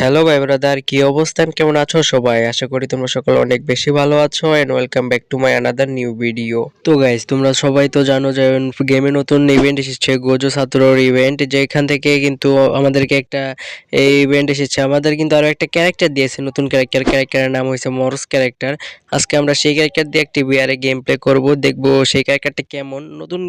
Hello ভাই brother কি অবস্থান কেমন আছো সবাই? আশা করি তোমরা সকলে অনেক বেশি ভালো আছো and welcome back to my another new video তো গাইস তোমরা সবাই তো জানো যে গেমে নতুন ইভেন্ট এসেছে গোজো ছাত্রর ইভেন্ট যেখান থেকে কিন্তু আমাদেরকে একটা এই ইভেন্ট এসেছে। আমাদের কিন্তু আরও একটা ক্যারেক্টার দিয়েছে, নতুন ক্যারেক্টার ক্যারেক্টারের নাম হয়েছে মরস ক্যারেক্টার আজকে আমরা সেই ক্যারেক্টার দিয়ে একটি বিয়ারে গেম প্লে করব, দেখব সেই ক্যারেক্টারটা কেমন। নতুন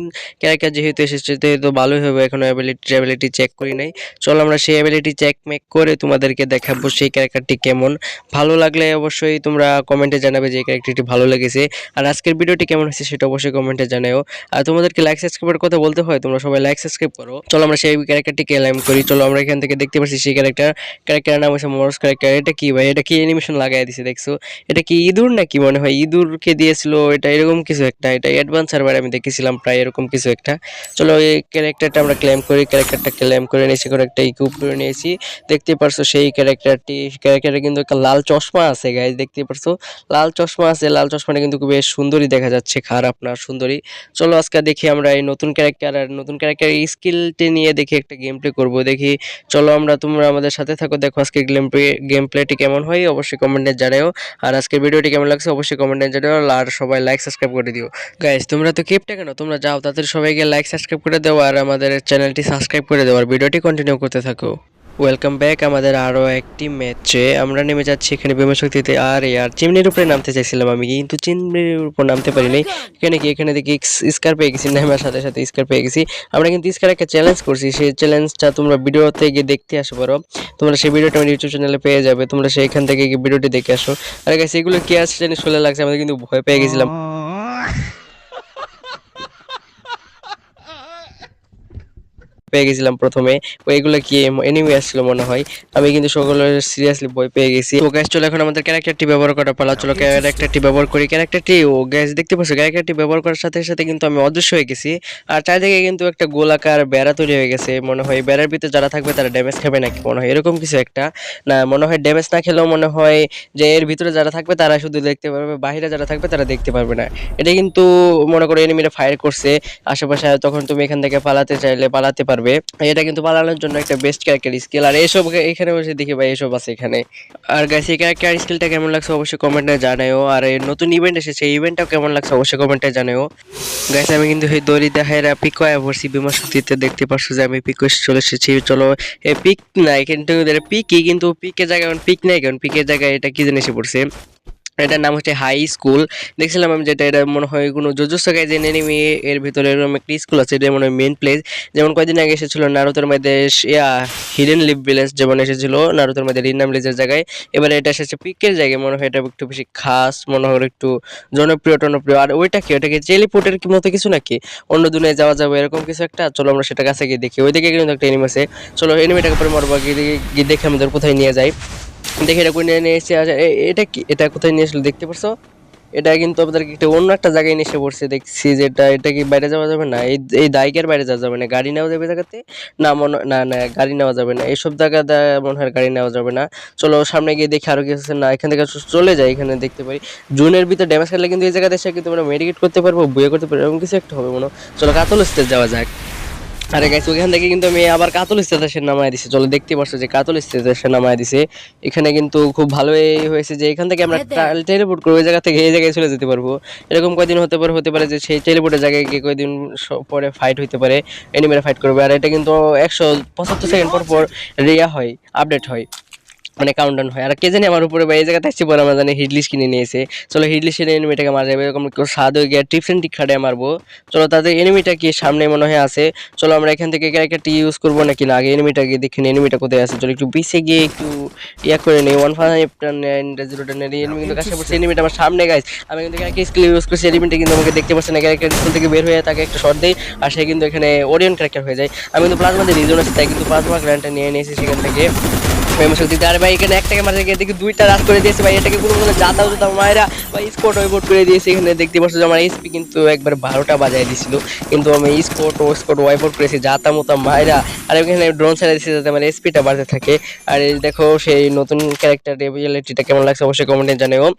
ক্যারেক্টার যেহেতু এসেছে, তো ভালোই হবে, এখনও অ্যাবিলিটি অ্যাবিলিটি চেক করি নাই। চলো আমরা সেই অ্যাবিলিটি চেক মেক করে তোমাদেরকে দেখাবো সেই ক্যারেক্টারটি কেমন। ভালো লাগলে অবশ্যই তোমরা কমেন্টে জানাবে যে ক্যারেক্টারটি ভালো লেগেছে। আর আজকের ভিডিওটি কেমন হয়েছে সেটা অবশ্যই কমেন্টে জানাও। আর তোমাদেরকে লাইক সাবস্ক্রাইবের কথা বলতে হয়, তোমরা সবাই লাইক সাবস্ক্রাইব করো। চলো আমরা সেই ক্যারেক্টারটিকে এলাইম করি। চলো আমরা এখান থেকে দেখতে পাচ্ছি সেই ক্যারেক্টার ক্যারেক্টারের নাম হচ্ছে মরস ক্যারেক্টার এটা কি ভাই? এটা কি অ্যানিমেশন লাগাই দিছে, দেখছ? এটা কি ইঁদুর নাকি মনে হয়? ইঁদুরকে দিয়েছিল, এটা এরকম কিছু একটা। এটা অ্যাডভান্স সার্ভার আমি দেখেছিলাম প্রায় এরকম কিছু একটা। চলো এই ক্যারেক্টারটা আমরা ক্লেম করি। ক্যারেক্টারটা ক্লেম করে নিয়েছি করে একটা ইকুইপ করে নিয়েছি। দেখতে পারছ সেই ক্যারেক্টারটি ক্যারেক্টারে কিন্তু একটা লাল চশমা আছে গাইজ দেখতে পারছ? লাল চশমা আছে, লাল চশমাটা কিন্তু খুব বেশ সুন্দরই দেখা যাচ্ছে, খারাপ না সুন্দরী চলো আজকে দেখি আমরা এই নতুন ক্যারেক্টার আর নতুন ক্যারেক্টার স্কিলটি নিয়ে দেখি একটা গেম প্লে করব, দেখি। চলো আমরা তোমরা আমাদের সাথে থাকো, দেখো আজকে গেম প্লে গেম প্লেটি কেমন হয়, অবশ্যই কমেন্টে জানাও আর আজকের ভিডিওটি কেমন লাগছে, অবশ্যই কমেন্টে জানাও আর সবাই লাইক সাবস্ক্রাইব করে দিও। গাইজ তোমরা তো কেপটা কেন? তোমরা যাও তাদের সবাইকে লাইক সাবস্ক্রাইব করে দেওয়া আর আমাদের চ্যানেলটি সাবস্ক্রাইব করে দেওয়ার ভিডিওটি কন্টিনিউ করতে থাকো। ওয়েলকাম ব্যাক আমাদের আরও একটি ম্যাচে আমরা নেমে যাচ্ছি এখানে শক্তিতে। আর আর চিমনির উপরে নামতে চাইছিলাম আমি, কিন্তু চিমনির উপর নামতে পারিনি। এখানে কি এখানে দেখি স্কার পেয়ে গেছি, নামার সাথে সাথে স্কার পেয়ে গেছি। আমরা কিন্তু স্কার একটা চ্যালেঞ্জ করছি, সেই চ্যালেঞ্জটা তোমরা ভিডিওতে গিয়ে দেখতে আসো পারো তোমরা সেই ভিডিওটা আমার ইউটিউব চ্যানেলে পেয়ে যাবে, তোমরা সেইখান থেকে গিয়ে ভিডিওটি দেখে আসো। আর গেছে এগুলো কি আসছে জানি শুনে লাগছে, আমাদের কিন্তু ভয় পেয়ে গেছিলাম। পেয়ে গেছিলাম প্রথমে। ওইগুলো কি এনিমি আসছিল মনে হয়। আমি কিন্তু সকলে সিরিয়াসলি ভয় পেয়ে গেছি। তো গ্যাস চলো এখন আমাদের ক্যারেক্টারটি ব্যবহার করা পালা। চলো ক্যারেক্টারটি ব্যবহার করি। ক্যারেক্টারটি ও গ্যাস দেখতে পাচ্ছ? ক্যারেক্টারটি ব্যবহার করার সাথে সাথে কিন্তু আমি অদৃশ্য হয়ে গেছি। আর চারিদিকে কিন্তু একটা গোলাকার বেড়া তৈরি হয়ে গেছে। মনে হয় বেড়ার ভিতরে যারা থাকবে তারা ড্যামেজ খাবে নাকি? মনে হয় এরকম কিছু একটা। না, মনে হয় ড্যামেজ না খেলেও মনে হয় যে এর ভিতরে যারা থাকবে তারা শুধু দেখতে পারবে, বাহিরে যারা থাকবে তারা দেখতে পারবে না। এটা কিন্তু মনে করো এনিমিরা ফায়ার করছে। আশেপাশে তখন তুমি এখান থেকে পালাতে চাইলে পালাতে পারবে। এটা কিন্তু পালানোর জন্য একটা বেস্ট ক্যারেক্টার স্কিল আর এইসব এখানে বসে দেখি ভাই এসব আছে এখানে। আর গাইস এই ক্যারেক্টার স্কিলটা কেমন লাগছে অবশ্যই কমেন্টে জানাও আর এই নতুন ইভেন্ট এসেছে ইভেন্টটাও কেমন লাগছে অবশ্যই কমেন্টে জানাও গাইস আমি কিন্তু এই দড়ি দেখাইরা পিকো পড়ছি বিমা শক্তিতে দেখতে পারছ যে আমি পিকো চলে এসেছি। চলো পিক নাই, কিন্তু পিকই কিন্তু পিকের জায়গায় পিক নাই কারণ পিকের জায়গায় এটা কি জিনিসে পড়ছে? এটার নাম হচ্ছে হাই স্কুল দেখছিলাম আমি যেটা, এটা মনে হয় কোনো জোজোস যে এনিমি এর ভিতরে এরকম একটা স্কুল আছে, এটা মনে হয় মেন প্লেস যেমন কয়েকদিন আগে এসেছিল নারুতোর মধ্যে ইয়া হিডেন লিভ ভিলেজ যেমন এসেছিল, নারুতোর মধ্যে রিনাম ভিলেজের জায়গায়। এবারে এটা এসেছে পিকের জায়গায়, মনে হয় এটা একটু বেশি খাস, মনে হয় একটু জনপ্রিয়, টনপ্রিয়। আর ওইটা কি ওটা কি চেলিপোর্টের কি মতো কিছু নাকি? অন্য দুনিয়ায় যাওয়া যাবে এরকম কিছু একটা? চলো আমরা সেটা কাছে গিয়ে দেখি। ওইদিকে কিন্তু একটা এনিমি আছে। চলো এনিমিটাকে পরে মরবা গিয়ে দেখে আমাদের কোথায় নিয়ে যাই। দেখে এটা করে নিয়ে এসে এটা কি? এটা কোথায় নিয়ে আসলে দেখতে পারছ? এটা কিন্তু আমাদেরকে একটা অন্য একটা জায়গায় এসে পড়ছে, দেখছি যে এটা এটা কি বাইরে যাওয়া যাবে না? এই এই দায়িকের বাইরে যাওয়া যাবে না। গাড়ি নেওয়া যাবে জায়গাতে? না, মনে, না না, গাড়ি নেওয়া যাবে না। এইসব জায়গা মনে হয় গাড়ি নেওয়া যাবে না। চলো সামনে গিয়ে দেখি আরও কিছু আছে। না, এখান থেকে চলে যায় এখানে দেখতে পারি। জুনের ভিতরে ড্যামেজ খেলে কিন্তু এই জায়গাতে এসে কিন্তু আমরা মেডিকেট করতে পারব বুয়ে করতে পারব এরকম কিছু একটা হবে মনে। চলো কাতল স্টেজ যাওয়া যাক। আরে গাইস ওইখান থেকে কিন্তু আমি আবার কাতল স্টেশন নামায় দিছি। চলো দেখতে পারছ যে কাতল স্টেশন নামায় দিছে। এখানে কিন্তু খুব ভালোই হয়েছে যে এখান থেকে আমরা টেলিপোর্ট করে ওই জায়গা থেকে এই জায়গায় চলে যেতে পারব। এরকম কয়দিন হতে পারে হতে পারে যে সেই টেলিপোর্টের জায়গায় গিয়ে কয়দিন পরে ফাইট হইতে পারে এনিমেরা ফাইট করবে। আর এটা কিন্তু একশো পঁচাত্তর সেকেন্ড পর পর রিয়া হয় আপডেট হয়। মানে কাউন্টডাউন হয়। আর কে জানি আমার উপরে বা এই জায়গাতে আসছে পরে আমার জানি হিডলিশ কিনে নিয়েছে চলো হিডলিশ এনে এনিমিটাকে মারা যাবে, এরকম কেউ স্বাদ হয়ে গিয়ে টিপস টিক খাটায় মারবো। চলো তাদের এনিমিটা কি সামনে মনে হয় আছে। চলো আমরা এখান থেকে ক্যারেক্টারটি ইউজ করব নাকি না? আগে এনিমিটাকে দেখি এনিমিটা কোথায় আছে? চলো একটু পিছিয়ে গিয়ে একটু ইয়া করে নিই। One five zero ten enemy কিন্তু কাছে পড়ছে এনিমিটা আমার সামনে গাইজ আমি কিন্তু ক্যারেক্টার স্কিল ইউজ করছি এনিমিটা কিন্তু আমাকে দেখতে পাচ্ছে না। ক্যারেক্টার স্কুল থেকে বের হয়ে তাকে একটা শট দেই, আর সে কিন্তু এখানে ওরিয়ন ক্যারেক্টার হয়ে যায়। আমি কিন্তু প্লাজমা দিয়ে রিজন আছে, তাই কিন্তু প্লাজমা গ্র্যান্ডটা নিয়ে নিয়েছি সেখান থেকে। ফেমাস হতে আরে মারতে গিয়ে দেখি দুইটা রাশ করে দিয়েছে কোনো কোনো করে দিয়েছে। এখানে দেখতে পাচ্ছ একবার বারোটা বাজায় দিছিল। কিন্তু আমি যাতে বাড়তে থাকে। আর দেখো, সেই নতুন ক্যারেক্টার রিয়েলিটিটা কেমন লাগছে অবশ্যই কমেন্টে জানিও।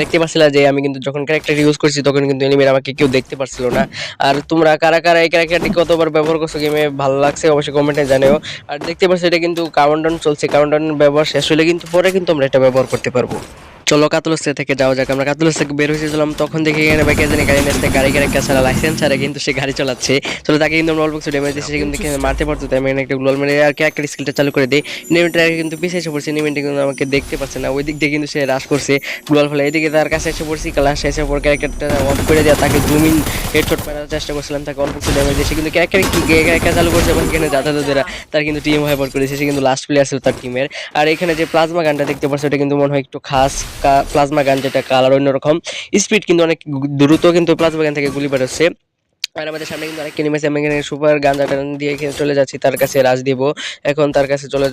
দেখতে পাচ্ছিলা যে আমি কিন্তু যখন ক্যারেক্টার ইউজ করছি, তখন কিন্তু এনিমির আমাকে কেউ দেখতে পারছিল না। আর তোমরা কারা কারা এই ক্যারেক্টারটি কতবার ব্যবহার করছ গেমে ভালো লাগছে, অবশ্যই কমেন্টে জানিও। আর দেখতে পাচ্ছ, এটা কিন্তু কাউন্টডাউন চলছে কাউন্টার ব্যবহার শেষ হলে কিন্তু পরে কিন্তু আমরা এটা ব্যবহার করতে পারব। চলো কাতলস্তে থেকে যাওয়া যাক। আমরা কাতলস থেকে বের হয়েছিলাম তখন দেখে এখানে বাইকে জানি গাড়ি নেসতে গাড়ি গাড়ি কাছাড়া লাইসেন্স ছাড়া কিন্তু সে গাড়ি চালাচ্ছে। চলো তাকে কিন্তু আমরা অল্প কিছু ড্যামেজ দিচ্ছি সে কিন্তু মারতে পারতো তাই আমি এখানে একটা গ্লোল মেরে আর কি একটা স্কিলটা চালু করে দিই। নিমেন্টটা কিন্তু পিছিয়ে এসে পড়ছে নিমেন্টে কিন্তু আমাকে দেখতে পাচ্ছে না। ওই দিক দিয়ে কিন্তু সে রাশ করছে গ্লোল ফলে। এদিকে তার কাছে এসে পড়ছি ক্লাস এসে পর ক্যারেক্টারটা অফ করে দেওয়া তাকে জুমিন হেডশট মারার চেষ্টা করছিলাম তাকে অল্প কিছু ড্যামেজ দিয়ে সে কিন্তু ক্যারেক্টার কি ক্যারেক্টার চালু করছে এবং এখানে যাতায়াতেরা তার কিন্তু টিম হাইপার করেছে সে কিন্তু লাস্ট প্লেয়ার ছিল তার টিমের আর এখানে যে প্লাজমা গানটা দেখতে পাচ্ছে ওটা কিন্তু মনে হয় একটু খাস। প্লাজমা গান যেটা কালার অন্যরকম। স্পিড কিন্তু অনেক দ্রুত কিন্তু প্লাজমা গান থেকে গুলি বেরোচ্ছে। আর আমাদের সামনে কিন্তু আরেকটা নিমেছে আমি এখানে সুপার গাঞ্জা টান দিয়ে এখানে চলে যাচ্ছি, তার কাছে রাজ দিব। এখন তার কাছে চলে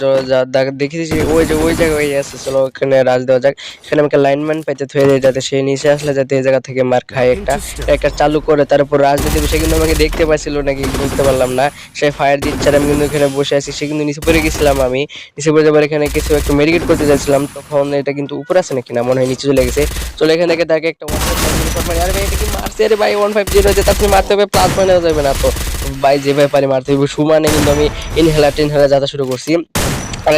দেখেছি ওই যে, ওই জায়গায় আছে চলো ওখানে রাজ দেওয়া যাক। এখানে আমাকে লাইনম্যান পাইতে থয়ে দেয় যাতে সে নিচে আসলে যাতে এই জায়গা থেকে মার খায় একটা একটা চালু করে। তার উপর রাজ দিয়ে দেবে সে কিন্তু আমাকে দেখতে পাচ্ছিল নাকি, বুঝতে পারলাম না। সে ফায়ার দিচ্ছে আমি কিন্তু এখানে বসে আছি। সে কিন্তু নিচে পড়ে গেছিলাম আমি। নিচে পড়ে যাবার এখানে কিছু একটু মেডিকেট করতে যাচ্ছিলাম তখন এটা কিন্তু উপরে আছে নাকি? না, মনে হয় নিচে চলে গেছে। চলে এখান থেকে তাকে একটা আরে ভাই, এটা কি আরে ভাই ওয়ান ফাইভ জিরো যেটা আপনি মারতে হবে প্লাস নেওয়া যাবে না। তো ভাই যেভাবে পারি মারতে হবে। সুমানে কিন্তু আমি ইনহেলার টিনহেলার যাতা শুরু করছি।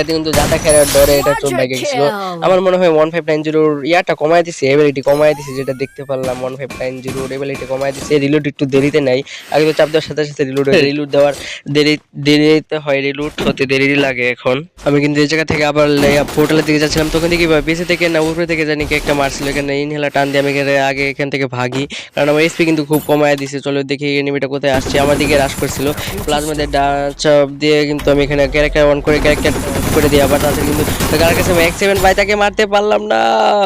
এতে কিন্তু যাতা খেলার ডরে এটা চোখ বাইকে গেছিল। আমার মনে হয় ওয়ান ফাইভ নাইন জিরোর ইয়াটা কমাই দিছে এবিলিটি কমাই দিছে যেটা দেখতে পারলাম ওয়ান ফাইভ নাইন জিরোর এবিলিটি কমাই দিছে। রিলোড একটু দেরিতে নাই আগে তো চাপ দেওয়ার সাথে সাথে রিলোড রিলোড দেওয়ার দেরি দেরিতে হয় রিলোড হতে দেরি লাগে এখন। আমি কিন্তু এই জায়গা থেকে আবার পোর্টালের দিকে যাচ্ছিলাম তখন দেখি পিছে থেকে না উপরে থেকে জানি কি একটা মারছিল এখানে ইনহেলার টান দিয়ে আমি আগে এখান থেকে ভাগি। কারণ আমার এসপি কিন্তু খুব কমায় দিছে চলো দেখি এনিমিটা কোথায় আসছে। আমার দিকে রাশ করছিল প্লাজমাদের চাপ দিয়ে কিন্তু আমি এখানে ক্যারেক্টার অন করে ক্যারেক্টার করে দিই আবার তাদের কিন্তু তার কাছে ম্যাক্স সেভেন ভাই তাকে মারতে পারলাম না।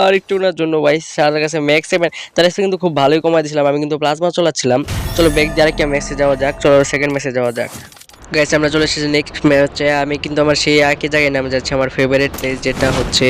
আর একটু ওনার জন্য ভাই তার কাছে ম্যাক্স সেভেন তার কাছে কিন্তু খুব ভালোই কমাই দিয়েছিলাম আমি কিন্তু প্লাজমা চলাচ্ছিলাম। চলো ব্যাগ দিয়ে আরেকটা মেসে যাওয়া যাক, চলো সেকেন্ড ম্যাচে যাওয়া যাক। গাইস আমরা চলে এসেছি নেক্সট ম্যাচে আমি কিন্তু আমার সেই একই জায়গায় নামে যাচ্ছি, আমার ফেভারিট প্লেস যেটা হচ্ছে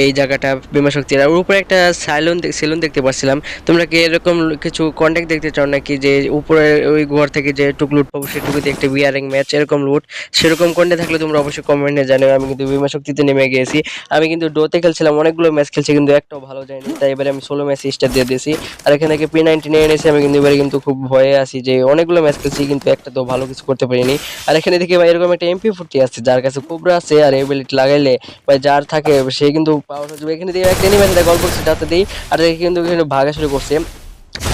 এই জায়গাটা বিমা শক্তির আর উপরে একটা সাইলন সেলুন দেখতে পাচ্ছিলাম। তোমরা কি এরকম কিছু কন্ট্যাক্ট দেখতে চাও নাকি যে উপরে ওই ঘর থেকে যে টুক লুট পাবো, সেটুকু একটা বিয়ারিং ম্যাচ এরকম লুট সেরকম কন্টে থাকলে তোমরা অবশ্যই কমেন্টে জানাবে আমি কিন্তু বিমা শক্তিতে নেমে গিয়েছি। আমি কিন্তু ডোতে খেলছিলাম, অনেকগুলো ম্যাচ খেলছি, কিন্তু একটাও ভালো যায়নি। তাই এবারে আমি ষোলো ম্যাচ স্টার দিয়ে দিয়েছি। আর এখান থেকে পি নাইনটি নিয়ে এনেছি, আমি কিন্তু এবারে কিন্তু খুব ভয়ে আছি যে অনেকগুলো ম্যাচ খেলছি, কিন্তু একটা তো ভালো কিছু করতে পারিনি। আর এখানে দেখি ভাই এরকম একটা এমপি ফুটি আছে, যার কাছে কোবরা আছে আর এবিলিটি লাগাইলে ভাই যার থাকে সে কিন্তু পাওয়ার এখানে দিয়ে একটা এনিমেশন গল্প যাতে দিই। আর দেখি কিন্তু ভাগা শুরু করছে।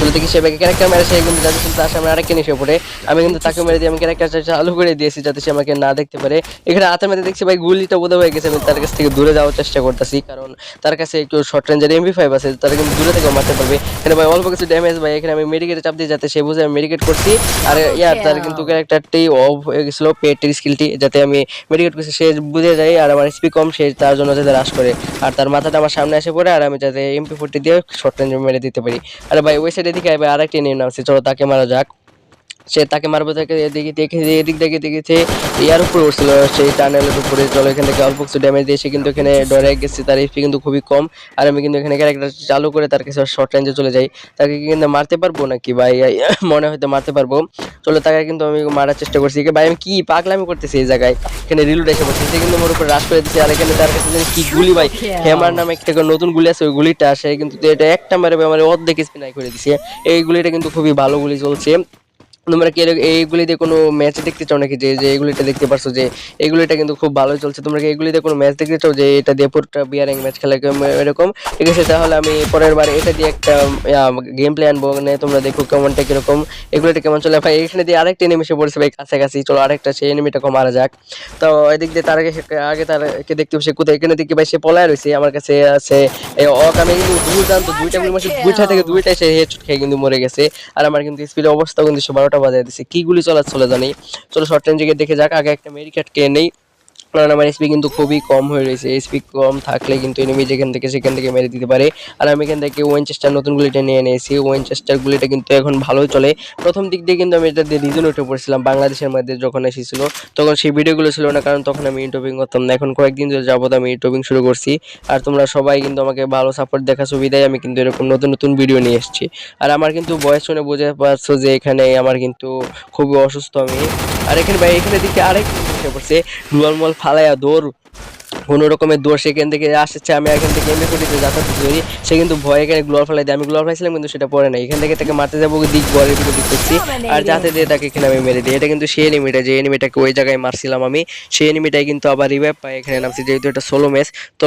চলে দেখি সে ব্যাগে ক্যারেক্টার মেরে সে কিন্তু যাতে তার সামনে আরেকটা নিশে পড়ে। আমি কিন্তু তাকে মেরে দিয়ে আমি ক্যারেক্টারটা চালু করে দিয়েছি যাতে সে আমাকে না দেখতে পারে। এখানে হাতের মধ্যে দেখছি ভাই গুলিটা বোধ হয়ে গেছে আমি তার কাছ থেকে দূরে যাওয়ার চেষ্টা করতেছি কারণ তার কাছে একটু শর্ট রেঞ্জের এমবি ফাইভ আছে তারা কিন্তু দূরে থেকে মারতে পারবে। এখানে ভাই অল্প কিছু ড্যামেজ ভাই এখানে আমি মেডিকেটে চাপ দিয়ে যাতে সে বুঝে আমি মেডিকেট করছি। আর ইয়ার তার কিন্তু ক্যারেক্টারটি অফ হয়ে গেছিল পেটের স্কিলটি যাতে আমি মেডিকেট করছি সে বুঝে যায় আর আমার স্পি কম সে তার জন্য যাতে রাশ করে। আর তার মাথাটা আমার সামনে এসে পড়ে আর আমি যাতে এমপি ফোরটি দিয়ে শর্ট রেঞ্জে মেরে দিতে পারি। আরে ভাই ওই সাইডে দিকে ভাই আরেকটি নিয়ে নামছে চলো তাকে মারা যাক। সে তাকে মারবে, তাকে এদিকে দেখে, এদিক দেখে দেখেছে ইয়ার উপরে উঠছিল, সেই টানেলের উপরে। চলো, এখান থেকে অল্প কিছু ড্যামেজ দিয়েছে, কিন্তু এখানে ডরে গেছে, তার এফপি কিন্তু খুবই কম। আর আমি কিন্তু এখানে ক্যারেক্টার চালু করে তার কাছে শর্ট রেঞ্জে চলে যাই। তাকে কিন্তু মারতে পারব নাকি? ভাই মনে হয়তো মারতে পারব। চলো, তাকে কিন্তু আমি মারার চেষ্টা করছি। ভাই, আমি কি পাগলামি করতেছি এই জায়গায়? এখানে রিলুট এসে পড়ছে। সে কিন্তু মোর উপরে রাশ করে দিচ্ছে আর এখানে তার কাছে কি গুলি, ভাই হেমার নামে একটা নতুন গুলি আছে, ওই গুলিটা, সে কিন্তু এটা একটা মারে আমার অর্ধেক স্পিনাই করে দিছে। এই গুলিটা কিন্তু খুবই ভালো গুলি চলছে। তোমরা কি এরক- এইগুলি দিয়ে কোনো ম্যাচ দেখতে চাও নাকি? যে যে এগুলিটা দেখতে পারছ যে এগুলিটা কিন্তু খুব ভালোই চলছে। তোমরা কি এগুলি দিয়ে কোনো ম্যাচ দেখতে চাও যে এটা দিয়ে পুরোটা বিয়ারিং ম্যাচ খেলা এরকম? ঠিক আছে তাহলে আমি পরের বার এটা দিয়ে একটা গেম প্লে আনব। মানে তোমরা দেখো কেমনটা কীরকম। এগুলিটা কেমন চলে ভাই এখানে দিয়ে আরেকটা এনিমেশে পড়ছে ভাই কাছাকাছি। চলো আরেকটা সেই এনিমিটাকে মারা যাক। তো এদিক দিয়ে তার আগে আগে তারকে দেখতে পাচ্ছি কোথায়। এখানে দেখি ভাই সে পলায় রয়েছে। আমার কাছে আছে এই অক। আমি কিন্তু দুই জানতো দুইটা গুলি মাসে দুইটা থেকে দুইটাই সে হেডশট খেয়ে কিন্তু মরে গেছে। আর আমার কিন্তু স্পিডের অবস্থা কিন্তু সে বারোটা বাজায় দিচ্ছে কি গুলি চলা চলে জানি। চলো শর্ট রেঞ্জে গিয়ে দেখে যাক, আগে একটা মেরিকেট কে নেই। কারণ আমার এসপি কিন্তু খুবই কম হয়ে রয়েছে। এসপি কম থাকলে কিন্তু এনিমি যেখান থেকে সেখান থেকে মেরে দিতে পারে। আর আমি এখান থেকে ওয়েনচেস্টার নতুন গুলিটা নিয়ে নিয়েছি ওয়েনচেস্টার গুলিটা কিন্তু এখন ভালোই চলে। প্রথম দিক দিয়ে কিন্তু আমি এটা দিয়ে রিজন উঠে পড়ছিলাম বাংলাদেশের মধ্যে যখন এসেছিল। তখন সেই ভিডিওগুলো ছিল না, কারণ তখন আমি ইউটিউবিং করতাম না। এখন কয়েকদিন ধরে যাবত আমি ইউটিউবিং শুরু করছি। আর তোমরা সবাই কিন্তু আমাকে ভালো সাপোর্ট দেখা সুবিধায় আমি কিন্তু এরকম নতুন নতুন ভিডিও নিয়ে এসেছি। আর আমার কিন্তু বয়স শুনে বুঝে পারছ যে এখানে আমার কিন্তু খুবই অসুস্থ আমি। আর এখানে ভাই এখানে দিকে আরেক পড়ছে। গ্লোয়াল মল ফালাইয়া দৌড় কোনো রকমের দোষ সেখান থেকে আসছে, আমি এখান থেকে এমনি করিতে যাতায়াত করি সে কিন্তু ভয় এখানে গ্লোয়ার ফেলাই দেয়। আমি গ্লোয়ার ফেলাইছিলাম কিন্তু সেটা পড়ে না এখান থেকে তাকে মারতে যাব দিক বলের দিক করছি আর যাতে দিয়ে তাকে এখানে আমি মেরে দিই। এটা কিন্তু সেই এনিমিটা যে এনিমিটাকে ওই জায়গায় মারছিলাম আমি, সেই এনিমিটাই কিন্তু আবার রিভাইভ পাই এখানে নামছি। যেহেতু এটা সোলো ম্যাচ তো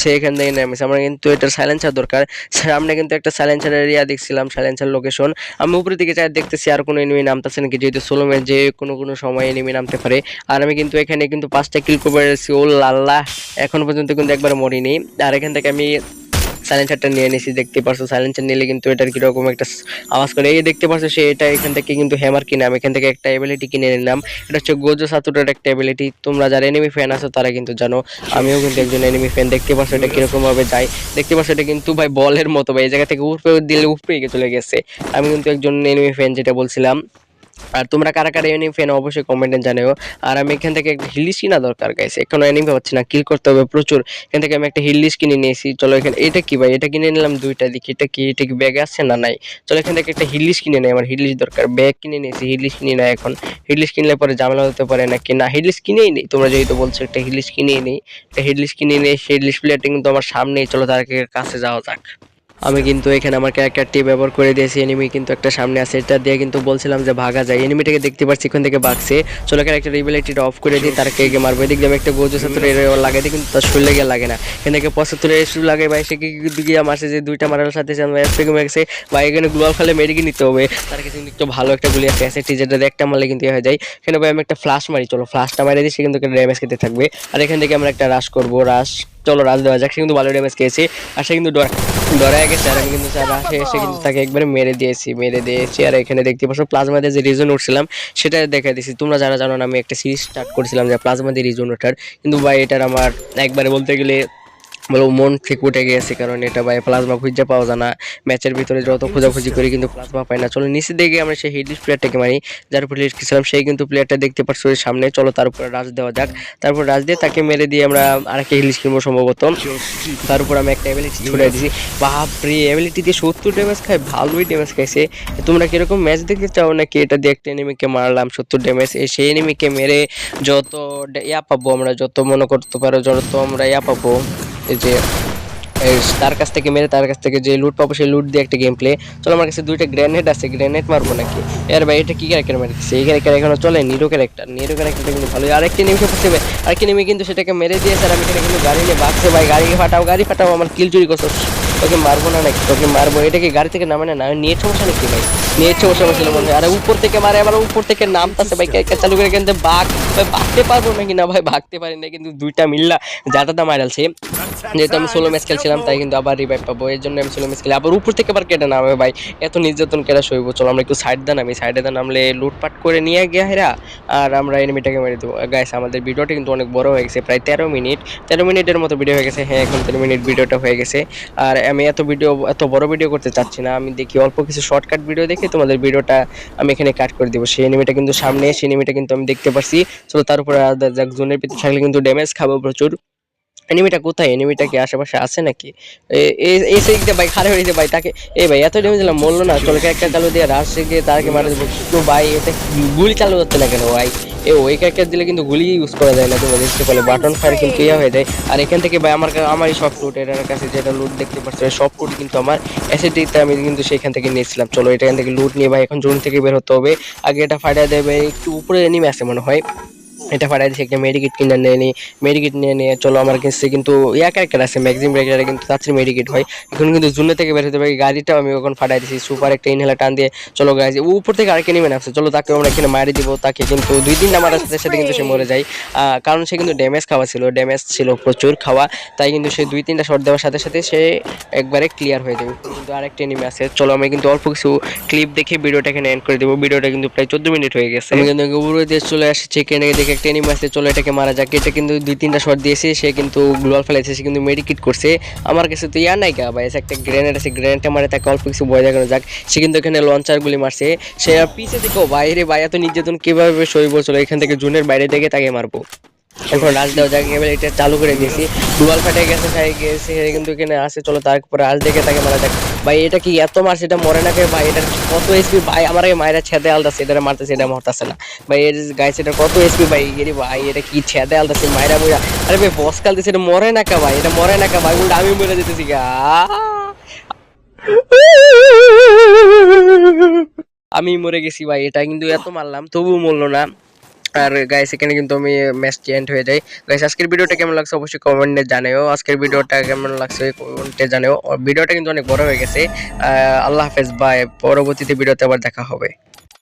সে এখান থেকে নামছে আমার কিন্তু এটা সাইলেন্সার দরকার। সামনে কিন্তু একটা সাইলেন্সার এরিয়া দেখছিলাম সাইলেন্সার লোকেশন আমি উপরের দিকে চাই দেখতেছি আর কোনো এনিমি নামতেছে নাকি, যেহেতু সোলো ম্যাচ যে কোনো কোনো সময় এনিমি নামতে পারে। আর আমি কিন্তু এখানে কিন্তু পাঁচটা কিল করে ও ও লাল্লা এখন পর্যন্ত কিন্তু একবার মরিনি। আর এখান থেকে আমি সাইলেন্সারটা নিয়ে নিয়েছি দেখতে পারছ সাইলেন্সার নিলে কিন্তু এটার কীরকম একটা আওয়াজ করে। এই দেখতে পারছ, সে এটা এখান থেকে কিন্তু হ্যামার কিনে, আমি এখান থেকে একটা এবিলিটি কিনে নিলাম। এটা হচ্ছে গোজো সাতুরের একটা এবিলিটি তোমরা যারা এনিমি ফ্যান আছো, তারা কিন্তু জানো, আমিও কিন্তু একজন এনিমি ফ্যান দেখতে পারছ এটা কীরকম ভাবে যায়। দেখতে পারছ এটা কিন্তু ভাই বলের মতো, ভাই। এই জায়গা থেকে উপরে দিলে উপরে চলে গেছে। আমি কিন্তু একজন এনিমি ফ্যান যেটা বলছিলাম। আর তোমরা কারা কারা এনিমি ফ্যান অবশ্যই কমেন্টে জানাও। আর আমি এখান থেকে একটা হিলিশ কিনা দরকার গাইছে এখনও এনিমি পাচ্ছি না কিল করতে হবে প্রচুর। এখান থেকে আমি একটা হিলিশ কিনে নিয়েছি। চলো এখানে, এটা কি ভাই? এটা কিনে নিলাম দুইটা, দেখি এটা কি এটা কি ব্যাগে আছে না নাই? চলো এখান থেকে একটা হিলিশ কিনে নেই, আমার হিলিশ দরকার। ব্যাগ কিনে নিয়েছি হিলিশ কিনে না এখন। হিলিশ কিনলে পরে ঝামেলা হতে পারে নাকি না? হিলিশ কিনেই নেই। তোমরা যেহেতু বলছো একটা হিলিশ কিনেই নেই, একটা হিলিশ কিনে নিয়ে সেই হিলিশ প্লেয়ারটা কিন্তু আমার সামনেই। চলো তার কাছে যাওয়া যাক। আমি কিন্তু এখানে আমার ক্যারেক্টারটি ব্যবহার করে দিয়েছি এনিমি কিন্তু একটা সামনে আছে। এটা দিয়ে কিন্তু বলছিলাম যে ভাগা যায়। এনিমিটাকে দেখতে পাচ্ছি এখান থেকে বাগছে চলো ক্যারেক্টার রিবিলিটিটা অফ করে দিই, তার কে মারবো। এদিক দিয়ে আমি একটা গোজো সাথে লাগাই দিই, কিন্তু তার শরীরে গিয়ে লাগে না। এখান থেকে পঁচাত্তর এসু লাগে ভাই, সে গিয়ে মারছে যে দুইটা মারার সাথে সাথে গেছে। বা এখানে গ্লোয়াল ফেলে মেডিকে নিতে হবে। তার কাছে কিন্তু একটু ভালো একটা গুলি আছে অ্যাসেটি যেটা একটা মারলে কিন্তু হয়ে যায়। এখানে ভাই, আমি একটা ফ্লাশ মারি, চলো ফ্লাশটা মারি দিই, সে কিন্তু ড্যামেজ খেতে থাকবে। আর এখান থেকে আমরা একটা রাশ করব রাশ চলো রাজ দেওয়া যাক সে কিন্তু ভালো ড্যামেজ খেয়েছে। আর সে কিন্তু ডর ডরায় গেছে আর আমি কিন্তু রাশে এসে কিন্তু তাকে একবারে মেরে দিয়েছি মেরে দিয়েছি। আর এখানে দেখতে পাচ্ছ প্লাজমাতে যে রিজন উঠছিলাম সেটা দেখা দিয়েছি। তোমরা যারা জানো না আমি একটা সিরিজ স্টার্ট করেছিলাম যে প্লাজমা দিয়ে রিজন ওঠার। কিন্তু ভাই এটার আমার একবারে বলতে গেলে বলো, মন ঠিক উঠে গিয়েছে কারণ এটা ভাই প্লাজমা খুঁজে পাওয়া যায় না। ম্যাচের ভিতরে যত খোঁজাখুঁজি করি কিন্তু প্লাজমা পাই না। চলো নিচে দেখে আমরা সেই হিডলিশ প্লেয়ারটাকে মারি, যার উপর ছিলাম সেই কিন্তু প্লেয়ারটা দেখতে পাচ্ছ ওই সামনে। চলো, তার উপরে রাজ দেওয়া যাক। তারপর রাজ দিয়ে তাকে মেরে দিয়ে আমরা আরেকটা হিলিশ কিনবো সম্ভবত। তার উপর আমি একটা এবিলিটি ছুড়ে দিয়েছি বাপরে এবিলিটি দিয়ে সত্তর ড্যামেজ খায়, ভালোই ড্যামেজ খাইছে। তোমরা কীরকম ম্যাচ দেখতে চাও নাকি এটা দিয়ে একটা এনিমিকে মারলাম সত্তর ড্যামেজ সেই এনিমিকে মেরে যত ইয়া পাবো আমরা, যত মনে করতে পারো, যত আমরা ইয়া পাবো। যে তার কাছ থেকে মেরে তার কাছ থেকে যে লুট পাবো সেই লুট দিয়ে একটা গেম প্লে চলো, আমার কাছে দুইটা গ্রেনেড আছে। গ্রেনেড মারবো নাকি? এর ভাই, এটা কি ক্যারেক্টার মারছে এই ক্যারেক্টার এখনও চলে নিরো ক্যারেক্টার নিরো ক্যারেক্টারটা কিন্তু ভালো। আরেকটি নেমে পড়ছে, ভাই। আরেকটি নেমে কিন্তু সেটাকে মেরে দিয়ে স্যার আমি এখানে কিন্তু গাড়ি নিয়ে বাঁচছে, ভাই। গাড়ি ফাটাও গাড়ি ফাটাও, আমার কিল চুরি করছ। তোকে মারবো না নাকি? তোকে মারবো। এটা কি গাড়ি থেকে নামে না না নেট সমস্যা নাকি ভাই? নেট সমস্যা ছিল হয় আরে উপর থেকে মারে, আবার উপর থেকে নামতাছে ভাই। চালু করে কিন্তু বাঘ, ভাই, ভাগতে পারব নাকি না ভাই? ভাগতে পারি না, কিন্তু দুইটা মিল্লা যাটা মারালছে যেহেতু আমি সোলো ম্যাচ খেলছিলাম, তাই কিন্তু আবার রিভাইভ পাবো। এর জন্য আমি সোলো ম্যাচ খেলি। আবার উপর থেকে আবার কেটে নামে ভাই। এত নির্যাতন কেটে সইব? চলো, আমরা একটু সাইড দেন আমি সাইডে দেন নামলে লুটপাট করে নিয়ে গিয়ে হেরা, আর আমরা এনিমিটাকে মেরে দেবো। গাইস আমাদের ভিডিওটা কিন্তু অনেক বড় হয়ে গেছে, প্রায় তেরো মিনিট। তেরো মিনিটের মতো ভিডিও হয়ে গেছে। হ্যাঁ এখন তেরো মিনিট ভিডিওটা হয়ে গেছে। আর আমি এত ভিডিও এত বড় ভিডিও করতে চাচ্ছি না। আমি দেখি অল্প কিছু শর্টকাট ভিডিও দেখে তোমাদের ভিডিওটা আমি এখানে কাট করে দেবো। সেই এনিমিটা কিন্তু সামনে, সেই এনিমিটা কিন্তু আমি দেখতে পাচ্ছি চলো তার উপরে যাক জোনের ভিতরে থাকলে কিন্তু ড্যামেজ খাব প্রচুর। এনিমিটা কোথায়? এনিমিটা কি আশেপাশে আছে নাকি? এই সাইডে ভাই খারে হয়েছে ভাই, তাকে এই ভাই, এত ড্যামেজ দিলাম, মরলো না। চলকে একটা চালু দিয়ে রাশ গিয়ে তাকে মারা দেবো তো ভাই, এটা গুলি চালু হচ্ছে না কেন ভাই? এ ওই ক্যারেক্টার দিলে কিন্তু গুলি ইউজ করা যায় না তোমরা দেখতে পেলে বাটন ফায়ার কিন্তু ইয়ে হয়ে যায়। আর এখান থেকে ভাই আমার আমারই সব লুট এটার কাছে যেটা লুট দেখতে পাচ্ছ সব লুট কিন্তু আমার অ্যাসিডিতে আমি কিন্তু সেখান থেকে নিয়েছিলাম। চলো এখান থেকে লুট নিয়ে ভাই এখন জোন থেকে বের হতে হবে। আগে এটা ফাটা দেবে একটু উপরে নেমে আছে মনে হয়। এটা ফাটাই দিচ্ছে একটা মেডিকেট কিনে নিয়ে নিই মেডিকেট নিয়ে নিয়ে চলো আমার কাছে, কিন্তু ইয়া ক্যারেক্টার আছে ম্যাক্সিমাম ক্যারেক্টারে কিন্তু তাড়াতাড়ি মেডিকেট হয়। এখন কিন্তু জুনে থেকে বের হতে পারি গাড়িটাও আমি ওখানে ফাটাই দিচ্ছি সুপার একটা ইনহেলার টান দিয়ে, চলো গাড়ি উপর থেকে আরেকটা নেমে আসছে চলো তাকে আমরা এখানে মারি দিব, তাকে কিন্তু দুই তিন নাম্বার সাথে সাথে কিন্তু সে মরে যায়। কারণ সে কিন্তু ড্যামেজ খাওয়া ছিল ড্যামেজ ছিল প্রচুর খাওয়া, তাই কিন্তু সে দুই তিনটা শট দেওয়ার সাথে সাথে সে একবারে ক্লিয়ার হয়ে যাবে। কিন্তু আরেকটা নেমে আছে, চলো আমি কিন্তু অল্প কিছু ক্লিপ দেখে ভিডিওটা এখানে এন্ড করে দেবো ভিডিওটা কিন্তু প্রায় চোদ্দ মিনিট হয়ে গেছে। আমি কিন্তু উপরে দিয়ে চলে আসছি, এখানে দেখে একটা এনিমি আছে চলো, এটাকে মারা যাক। এটা কিন্তু দুই তিনটা শট দিয়েছে, সে কিন্তু গ্লোয়াল ফেলেছে সে কিন্তু মেডিকেট করছে। আমার কাছে তো ইয়া নাই গা ভাই একটা গ্রেনেড আছে গ্রেনেডটা মারে তাকে অল্প কিছু ভয় দেখানো যাক। সে কিন্তু এখানে লঞ্চার গুলি মারছে। সে আর পিছে দেখো, বাইরে বাইরে তো নির্যাতন কীভাবে সইব? চলো, এখান থেকে জুনের বাইরে থেকে তাকে মারবো। এখন রাজ দেওয়া যাক, এবার এটা চালু করে দিয়েছি। দুয়াল ফাটে গেছে, খাই গেছে কিন্তু এখানে আসে চলো, তারপরে রাজ দেখে তাকে মারা যাক। ভাই, এটা কি এত মার এটা মরে না ভাই এটা কত এসপি ভাই, আমার এই মায়েরা ছেদে আলতাছে এটা মারতেছে এটা মরতেছে না। ভাই, এর গাইস এটা কত এসপি ভাই, এর ভাই, এটা কি ছেদে আলতাছে, মায়েরা বইরা আরে ভাই বস কাল দিছে এটা মরে না ভাই, এটা মরে না ভাই, উল্টা আমি মরে যেতেছি গা। আমি মরে গেছি, ভাই, এটা কিন্তু এত মারলাম তবু মরলো না। আর গাইস এখানে কিন্তু আমি ম্যাচ চেঞ্জ হয়ে যাই। গাইস আজকের ভিডিওটা কেমন লাগছে অবশ্যই কমেন্টে জানিও আজকের ভিডিওটা কেমন লাগছে কমেন্টে জানিও ভিডিওটা কিন্তু অনেক বড় হয়ে গেছে। আল্লাহ হাফেজ বাই পরবর্তীতে ভিডিওতে আবার দেখা হবে।